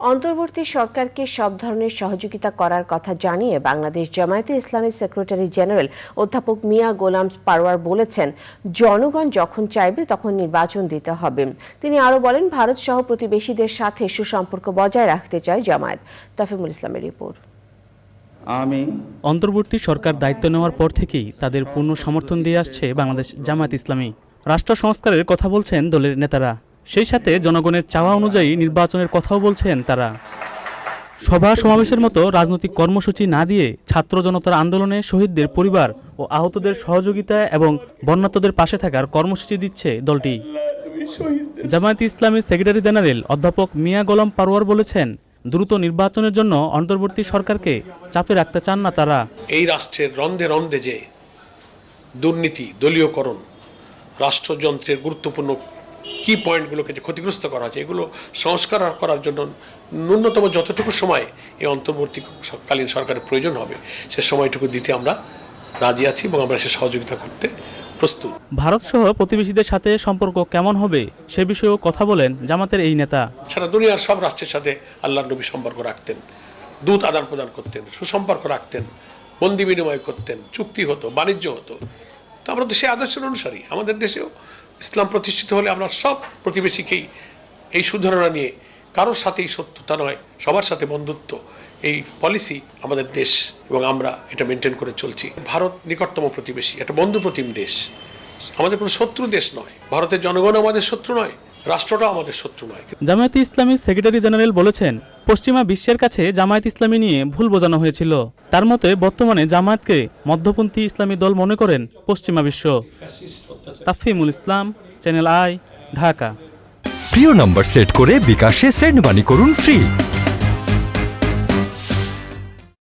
অন্তর্বর্তী সরকারকে সব ধরনের সহযোগিতা করার কথা জানিয়ে বাংলাদেশ জামায়াতে ইসলামের সেক্রেটারি জেনারেল অধ্যাপক মিয়া গোলাম পারওয়ার বলেছেন জনগণ যখন চাইবে তখন নির্বাচন দিতে হবে। তিনি আরও বলেন ভারত সহ প্রতিবেশীদের সাথে সুসম্পর্ক বজায় রাখতে চায় জামায়াত। তাফিমুল ইসলামের রিপোর্ট। আমি অন্তর্বর্তী সরকার দায়িত্ব নেওয়ার পর থেকেই তাদের পূর্ণ সমর্থন দিয়ে আসছে বাংলাদেশ জামায়াত ইসলামী। রাষ্ট্র সংস্কারের কথা বলছেন দলের নেতারা। সেই সাথে জনগণের চাওয়া অনুযায়ী নির্বাচনের কথাও বলছেন তারা। সভা সমাবেশের মতো রাজনৈতিক কর্মসূচি না দিয়ে ছাত্র জনতার আন্দোলনে শহীদদের পরিবার ও আহতদের সহযোগিতা এবং বন্যাতদের পাশে থাকার কর্মসূচি দিচ্ছে দলটি। জামায়াত ইসলামীর সেক্রেটারি জেনারেল অধ্যাপক মিয়া গোলাম পারোয়ার বলেছেন, দ্রুত নির্বাচনের জন্য অন্তর্বর্তী সরকারকে চাপে রাখতে চান না তারা। এই রাষ্ট্রের রন্ধে রন্ধে যে দুর্নীতি, দলীয়করণ, রাষ্ট্রযন্ত্রের গুরুত্বপূর্ণ কি পয়েন্টগুলোকে যে ক্ষতিগ্রস্ত করা হয়েছে এগুলো সংস্কার করার জন্য ন্যূনতম যতটুকু সময় এই অন্তর্বর্তীকালীন সরকারের প্রয়োজন হবে সে সময়টুকু দিতে আমরা রাজি আছি এবং আমরা সে সহযোগিতা করতে প্রস্তুত। ভারত সহ প্রতিবেশীদের সাথে সম্পর্ক কেমন হবে সে বিষয়েও কথা বলেন জামাতের এই নেতা। সারা দুনিয়ার সব রাষ্ট্রের সাথে আল্লাহর নবী সম্পর্ক রাখতেন দূত আদান প্রদান করতেন সুসম্পর্ক রাখতেন বন্দি বিনিময় করতেন চুক্তি হতো বাণিজ্য হতো। তো আমরা তো সেই আদর্শের অনুসারী আমাদের দেশেও ইসলাম প্রতিষ্ঠিত হলে আমরা সব প্রতিবেশীকেই এই সুধারণা নিয়ে কারোর সাথেই সত্যতা নয়, সবার সাথে বন্ধুত্ব। এই পলিসি আমাদের দেশ এবং আমরা এটা মেনটেন করে চলছি। ভারত নিকটতম প্রতিবেশী, একটা বন্ধু প্রতিম দেশ। আমাদের কোনো শত্রু দেশ নয়। ভারতের জনগণ আমাদের শত্রু নয়, রাষ্ট্রটাও আমাদের শত্রু নয়। জামায়াত ইসলামীর সেক্রেটারি জেনারেল বলেছেন পশ্চিমা বিশ্বের কাছে জামায়াত ইসলামী নিয়ে ভুল বোঝানো হয়েছিল। তার মতে, বর্তমানে জামায়াতকে মধ্যপন্থী ইসলামী দল মনে করেন পশ্চিমা বিশ্ব। Tafimul Islam, channel I, Dhaka. প্রিয় নম্বর সেট করে বিকাশে সেন্ড মানি করুন ফ্রি।